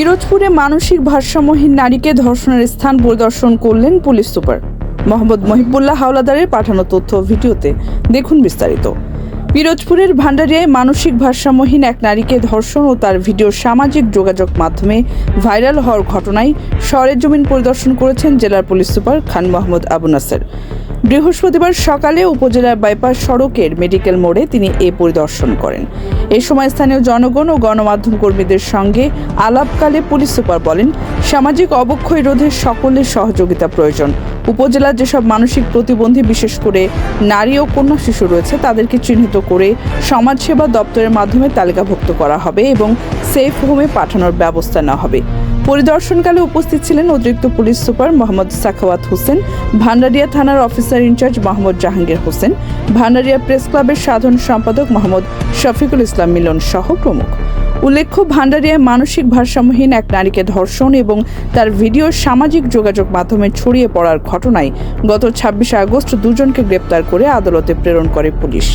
পিরোজপুরে মানসিক ভারসাম্যহীন নারীকে ধর্ষণের স্থান পরিদর্শন করলেন পুলিশ সুপার। মোহাম্মদ মহিবুল্লাহ হাওলাদারের পাঠানো তথ্য ভিডিওতে দেখুন বিস্তারিত। পিরোজপুরের ভান্ডারিয়ায় মানসিক ভারসাম্যহীন এক নারীকে ধর্ষণ ও তার ভিডিও সামাজিক যোগাযোগ মাধ্যমে ভাইরাল হওয়ার ঘটনায় সরেজমিন পরিদর্শন করেছেন জেলার পুলিশ সুপার খান মোহাম্মদ আবু নাসের। বৃহস্পতিবার সকালে উপজেলার বাইপাস সড়কের মেডিকেল মোড়ে তিনি এ পরিদর্শন করেন। এ সময় স্থানীয় জনগণ ও গণমাধ্যম কর্মীদের সঙ্গে আলাপকালে পুলিশ সুপার বলেন, সামাজিক অবক্ষয় রোধে সকলের সহযোগিতা প্রয়োজন। উপজেলার যেসব মানসিক প্রতিবন্ধী, বিশেষ করে নারী ও কন্যা শিশু রয়েছে, তাদেরকে চিহ্নিত করে সমাজসেবা দপ্তরের মাধ্যমে তালিকাভুক্ত করা হবে এবং সেফ হোমে পাঠানোর ব্যবস্থা নেওয়া হবে। পরিদর্শনকালে উপস্থিত ছিলেন অতিরিক্ত পুলিশ সুপার মোহাম্মদ সাখাওয়াত হোসেন, ভান্ডারিয়া থানার officer in charge Mohammad Jahangir Hossain, Bhandaria press ক্লাবের সাধারণ সম্পাদক মোহাম্মদ শফিকুল ইসলাম মিলন সহ প্রমুখ। উল্লেখ্য, ভান্ডারিয়ায় মানসিক ভারসাম্যহীন এক নারীকে ধর্ষণ এবং তার ভিডিও সামাজিক যোগাযোগ মাধ্যমে ছড়িয়ে পড়ার ঘটনায় গত ছাব্বিশে আগস্ট দুজনকে গ্রেপ্তার করে আদালতে প্রেরণ করে পুলিশ।